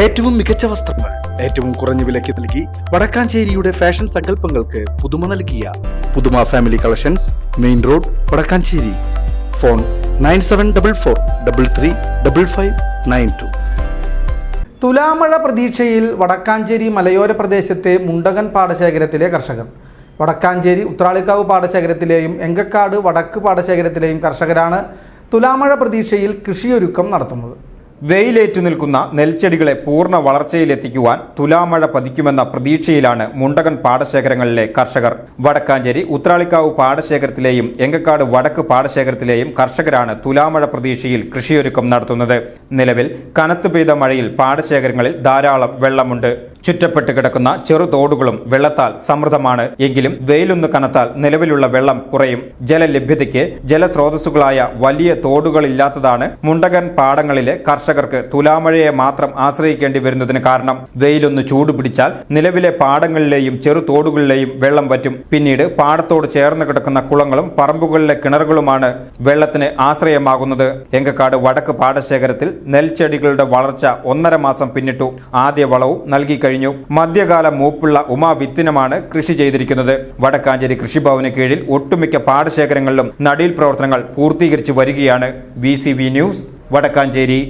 ഏറ്റവും മികച്ച വസ്ത്രങ്ങൾ ഏറ്റവും കുറഞ്ഞ വിലയ്ക്ക് നൽകി വടക്കാഞ്ചേരിയുടെ ഫാഷൻ സങ്കല്പങ്ങൾക്ക് പുതുമ നൽകിയ Puthuma family collections main road Vadakkanchery. Phone nine seven double four double three double five nine two. തുലാമഴ പ്രതീക്ഷയിൽ വടക്കാഞ്ചേരി മലയോര പ്രദേശത്തെ മുണ്ടകൻ പാടശേഖരത്തിലെ കർഷകർ. വടക്കാഞ്ചേരി ഉത്രാളിക്കാവ് പാടശേഖരത്തിലെയും എങ്കക്കാട് വടക്ക് പാടശേഖരത്തിലെയും കർഷകരാണ് തുലാമഴ പ്രതീക്ഷയിൽ കൃഷിയൊരുക്കം നടത്തുന്നത്. വെയിലേറ്റു നിൽക്കുന്ന നെൽച്ചെടികളെ പൂർണ വളർച്ചയിലെത്തിക്കുവാൻ തുലാമഴ പതിക്കുമെന്ന പ്രതീക്ഷയിലാണ് മുണ്ടകൻ പാടശേഖരങ്ങളിലെ കർഷകർ. വടക്കാഞ്ചേരി ഉത്രാളിക്കാവ് പാടശേഖരത്തിലെയും എങ്കക്കാട് വടക്ക് പാടശേഖരത്തിലെയും കർഷകരാണ് തുലാമഴ പ്രതീക്ഷയിൽ കൃഷിയൊരുക്കം നടത്തുന്നത്. നിലവിൽ കനത്തു പെയ്ത മഴയിൽ പാടശേഖരങ്ങളിൽ ധാരാളം വെള്ളമുണ്ട്. ചുറ്റപ്പെട്ട് കിടക്കുന്ന ചെറുതോടുകളും വെള്ളത്താൽ സമൃദ്ധമാണ്. എങ്കിലും വെയിലൊന്ന് കനത്താൽ നിലവിലുള്ള വെള്ളം കുറയും. ജലലഭ്യതയ്ക്ക് ജലസ്രോതസ്സുകളായ വലിയ തോടുകളില്ലാത്തതാണ് മുണ്ടകൻ പാടങ്ങളിലെ കർഷകർക്ക് തുലാമഴയെ മാത്രം ആശ്രയിക്കേണ്ടി വരുന്നതിന് കാരണം. വെയിലൊന്ന് ചൂടുപിടിച്ചാൽ നിലവിലെ പാടങ്ങളിലെയും ചെറുതോടുകളിലെയും വെള്ളം വറ്റും. പിന്നീട് പാടത്തോട് ചേർന്ന് കിടക്കുന്ന കുളങ്ങളും പറമ്പുകളിലെ കിണറുകളുമാണ് വെള്ളത്തിന് ആശ്രയമാകുന്നത്. എങ്കക്കാട് വടക്ക് പാടശേഖരത്തിൽ നെൽച്ചെടികളുടെ വളർച്ച ഒന്നര മാസം പിന്നിട്ടു. ആദ്യ വളവും നൽകി കഴിഞ്ഞു. മധ്യകാല മൂപ്പുള്ള ഉമാ വിത്തിനമാണ് കൃഷി ചെയ്തിരിക്കുന്നത്. വടക്കാഞ്ചേരി കൃഷിഭവന് കീഴിൽ ഒട്ടുമിക്ക പാടശേഖരങ്ങളിലും നടീൽ പ്രവർത്തനങ്ങൾ പൂർത്തീകരിച്ചു വരികയാണ്. B news Vadakkanchery.